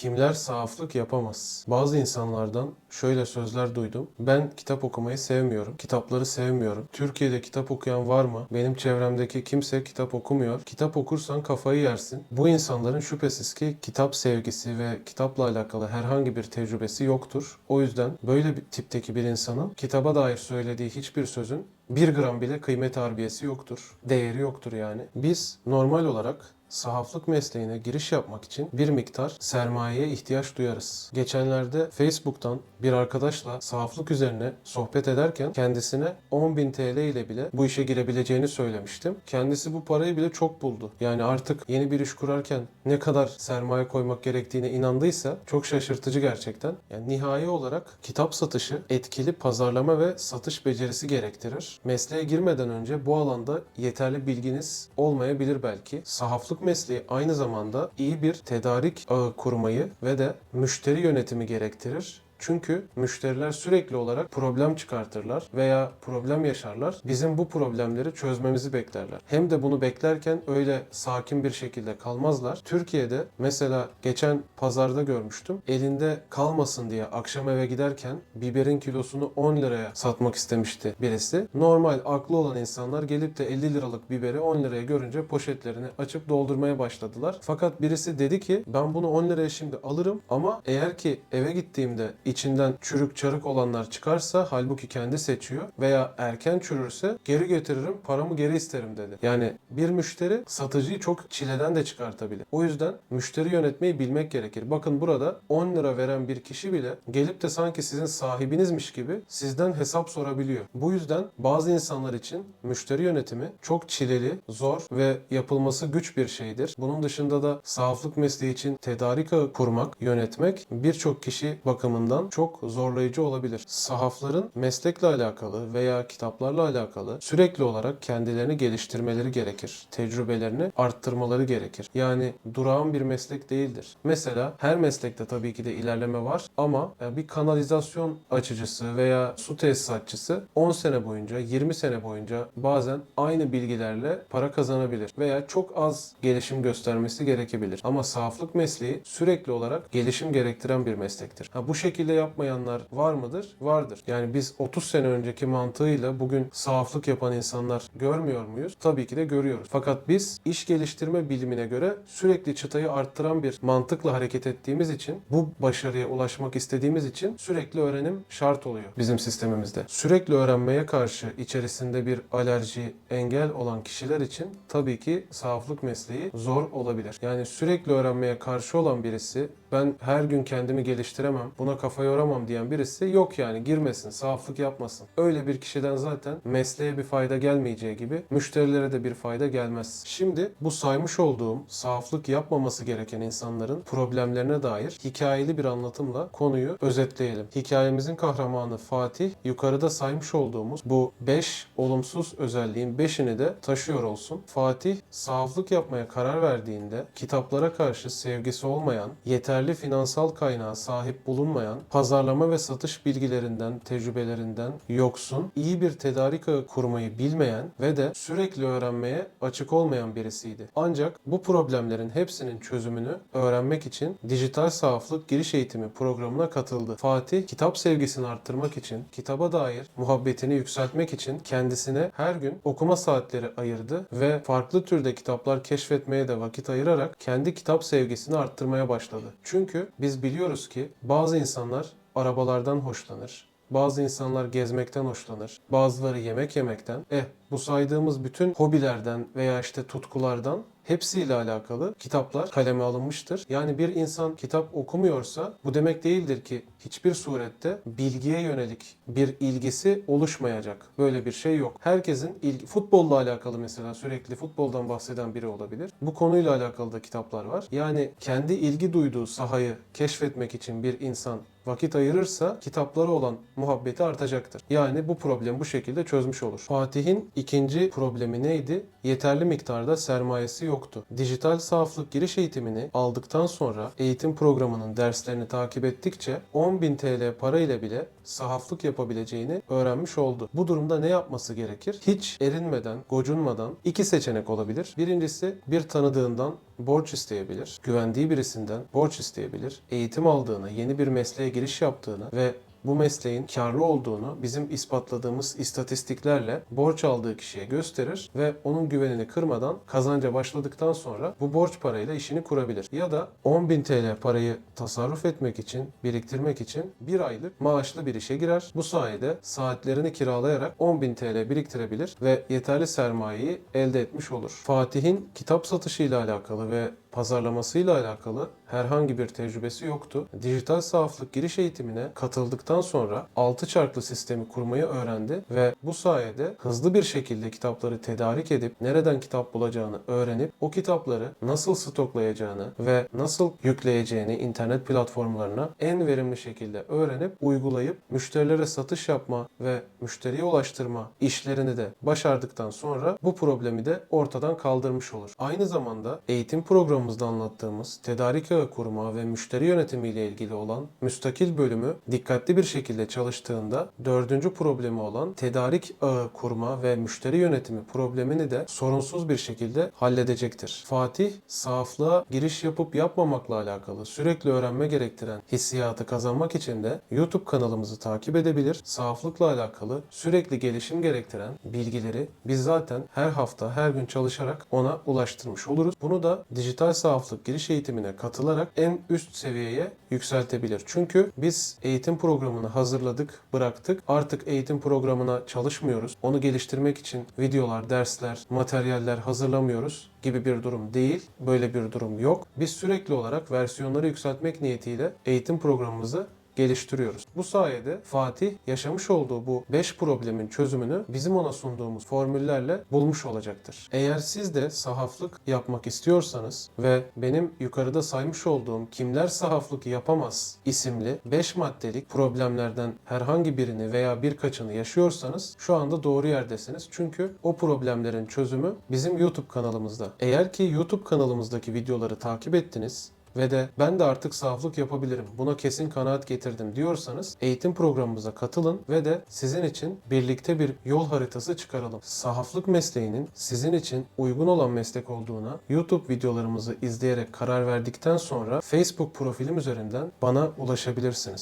Kimler sahaflık yapamaz? Bazı insanlardan şöyle sözler duydum. Ben kitap okumayı sevmiyorum. Kitapları sevmiyorum. Türkiye'de kitap okuyan var mı? Benim çevremdeki kimse kitap okumuyor. Kitap okursan kafayı yersin. Bu insanların şüphesiz ki kitap sevgisi ve kitapla alakalı herhangi bir tecrübesi yoktur. O yüzden böyle bir tipteki bir insanın kitaba dair söylediği hiçbir sözün bir gram bile kıymet harbiyesi yoktur. Değeri yoktur yani. Biz normal olarak sahaflık mesleğine giriş yapmak için bir miktar sermayeye ihtiyaç duyarız. Geçenlerde Facebook'tan bir arkadaşla sahaflık üzerine sohbet ederken kendisine 10.000 TL ile bile bu işe girebileceğini söylemiştim. Kendisi bu parayı bile çok buldu. Yani artık yeni bir iş kurarken ne kadar sermaye koymak gerektiğine inandıysa çok şaşırtıcı gerçekten. Yani nihai olarak kitap satışı etkili pazarlama ve satış becerisi gerektirir. Mesleğe girmeden önce bu alanda yeterli bilginiz olmayabilir belki. Sahaflık mesleği aynı zamanda iyi bir tedarik ağı kurmayı ve de müşteri yönetimi gerektirir. Çünkü müşteriler sürekli olarak problem çıkartırlar veya problem yaşarlar. Bizim bu problemleri çözmemizi beklerler. Hem de bunu beklerken öyle sakin bir şekilde kalmazlar. Türkiye'de mesela geçen pazarda görmüştüm. Elinde kalmasın diye akşam eve giderken biberin kilosunu 10 liraya satmak istemişti birisi. Normal aklı olan insanlar gelip de 50 liralık biberi 10 liraya görünce poşetlerini açıp doldurmaya başladılar. Fakat birisi dedi ki ben bunu 10 liraya şimdi alırım ama eğer ki eve gittiğimde içinden çürük çarık olanlar çıkarsa halbuki kendi seçiyor veya erken çürürse geri getiririm paramı geri isterim dedi. Yani bir müşteri satıcıyı çok çileden de çıkartabilir. O yüzden müşteri yönetmeyi bilmek gerekir. Bakın burada 10 lira veren bir kişi bile gelip de sanki sizin sahibinizmiş gibi sizden hesap sorabiliyor. Bu yüzden bazı insanlar için müşteri yönetimi çok çileli, zor ve yapılması güç bir şeydir. Bunun dışında da sahaflık mesleği için tedarik kurmak, yönetmek birçok kişi bakımından çok zorlayıcı olabilir. Sahafların meslekle alakalı veya kitaplarla alakalı sürekli olarak kendilerini geliştirmeleri gerekir. Tecrübelerini arttırmaları gerekir. Yani durağan bir meslek değildir. Mesela her meslekte tabii ki de ilerleme var ama e, bir kanalizasyon açıcısı veya su tesisatçısı 10 sene boyunca, 20 sene boyunca bazen aynı bilgilerle para kazanabilir veya çok az gelişim göstermesi gerekebilir. Ama sahaflık mesleği sürekli olarak gelişim gerektiren bir meslektir. Ha, bu şekilde yapmayanlar var mıdır? Vardır. Yani biz 30 sene önceki mantığıyla bugün sahaflık yapan insanlar görmüyor muyuz? Tabii ki de görüyoruz. Fakat biz iş geliştirme bilimine göre sürekli çıtayı arttıran bir mantıkla hareket ettiğimiz için bu başarıya ulaşmak istediğimiz için sürekli öğrenim şart oluyor bizim sistemimizde. Sürekli öğrenmeye karşı içerisinde bir alerji, engel olan kişiler için tabii ki sahaflık mesleği zor olabilir. Yani sürekli öğrenmeye karşı olan birisi ben her gün kendimi geliştiremem, buna kafa yoramam diyen birisi yok yani girmesin, sahaflık yapmasın. Öyle bir kişiden zaten mesleğe bir fayda gelmeyeceği gibi müşterilere de bir fayda gelmez. Şimdi bu saymış olduğum sahaflık yapmaması gereken insanların problemlerine dair hikayeli bir anlatımla konuyu özetleyelim. Hikayemizin kahramanı Fatih yukarıda saymış olduğumuz bu 5 olumsuz özelliğin 5'ini de taşıyor olsun. Fatih sahaflık yapmaya karar verdiğinde kitaplara karşı sevgisi olmayan, yeterli finansal kaynağa sahip bulunmayan, pazarlama ve satış bilgilerinden, tecrübelerinden yoksun, iyi bir tedarik ağı kurmayı bilmeyen ve de sürekli öğrenmeye açık olmayan birisiydi. Ancak bu problemlerin hepsinin çözümünü öğrenmek için dijital sahaflık giriş eğitimi programına katıldı. Fatih kitap sevgisini arttırmak için, kitaba dair muhabbetini yükseltmek için kendisine her gün okuma saatleri ayırdı ve farklı türde kitaplar keşfetmeye de vakit ayırarak kendi kitap sevgisini arttırmaya başladı. Çünkü biz biliyoruz ki bazı insanlar arabalardan hoşlanır. Bazı insanlar gezmekten hoşlanır. Bazıları yemek yemekten. Eh bu saydığımız bütün hobilerden veya işte tutkulardan hepsiyle alakalı kitaplar kaleme alınmıştır. Yani bir insan kitap okumuyorsa bu demek değildir ki hiçbir surette bilgiye yönelik bir ilgisi oluşmayacak. Böyle bir şey yok. Herkesin ilgi, futbolla alakalı mesela sürekli futboldan bahseden biri olabilir. Bu konuyla alakalı da kitaplar var. Yani kendi ilgi duyduğu sahayı keşfetmek için bir insan vakit ayırırsa kitaplara olan muhabbeti artacaktır. Yani bu problemi bu şekilde çözmüş olur. Fatih'in ikinci problemi neydi? Yeterli miktarda sermayesi yok yoktu. Dijital sahaflık giriş eğitimini aldıktan sonra eğitim programının derslerini takip ettikçe 10.000 TL para ile bile sahaflık yapabileceğini öğrenmiş oldu. Bu durumda ne yapması gerekir? Hiç erinmeden, gocunmadan iki seçenek olabilir. Birincisi bir tanıdığından borç isteyebilir. Güvendiği birisinden borç isteyebilir. Eğitim aldığını, yeni bir mesleğe giriş yaptığını ve bu mesleğin karlı olduğunu bizim ispatladığımız istatistiklerle borç aldığı kişiye gösterir ve onun güvenini kırmadan kazanca başladıktan sonra bu borç parayla işini kurabilir. Ya da 10.000 TL parayı tasarruf etmek için, biriktirmek için bir aylık maaşlı bir işe girer. Bu sayede saatlerini kiralayarak 10.000 TL biriktirebilir ve yeterli sermayeyi elde etmiş olur. Fatih'in kitap satışıyla alakalı ve pazarlamasıyla alakalı herhangi bir tecrübesi yoktu. Dijital sahaflık giriş eğitimine katıldıktan sonra 6 çarklı sistemi kurmayı öğrendi ve bu sayede hızlı bir şekilde kitapları tedarik edip nereden kitap bulacağını öğrenip o kitapları nasıl stoklayacağını ve nasıl yükleyeceğini internet platformlarına en verimli şekilde öğrenip uygulayıp müşterilere satış yapma ve müşteriye ulaştırma işlerini de başardıktan sonra bu problemi de ortadan kaldırmış olur. Aynı zamanda eğitim programımızda anlattığımız tedarik ağı kurma ve müşteri yönetimi ile ilgili olan müstakil bölümü dikkatli bir şekilde çalıştığında dördüncü problemi olan tedarik ağı kurma ve müşteri yönetimi problemini de sorunsuz bir şekilde halledecektir. Fatih sahaflığa giriş yapıp yapmamakla alakalı sürekli öğrenme gerektiren hissiyatı kazanmak için de YouTube kanalımızı takip edebilir. Sahaflıkla alakalı sürekli gelişim gerektiren bilgileri biz zaten her hafta her gün çalışarak ona ulaştırmış oluruz. Bunu da dijital sahaflık giriş eğitimine katılarak en üst seviyeye yükseltebilir. Çünkü biz eğitim programını hazırladık, bıraktık. Artık eğitim programına çalışmıyoruz. Onu geliştirmek için videolar, dersler, materyaller hazırlamıyoruz gibi bir durum değil. Böyle bir durum yok. Biz sürekli olarak versiyonları yükseltmek niyetiyle eğitim programımızı geliştiriyoruz. Bu sayede Fatih yaşamış olduğu bu 5 problemin çözümünü bizim ona sunduğumuz formüllerle bulmuş olacaktır. Eğer siz de sahaflık yapmak istiyorsanız ve benim yukarıda saymış olduğum kimler sahaflık yapamaz isimli 5 maddelik problemlerden herhangi birini veya birkaçını yaşıyorsanız şu anda doğru yerdesiniz. Çünkü o problemlerin çözümü bizim YouTube kanalımızda. Eğer ki YouTube kanalımızdaki videoları takip ettiniz ve de ben de artık sahaflık yapabilirim. Buna kesin kanaat getirdim diyorsanız eğitim programımıza katılın ve de sizin için birlikte bir yol haritası çıkaralım. Sahaflık mesleğinin sizin için uygun olan meslek olduğuna YouTube videolarımızı izleyerek karar verdikten sonra Facebook profilim üzerinden bana ulaşabilirsiniz.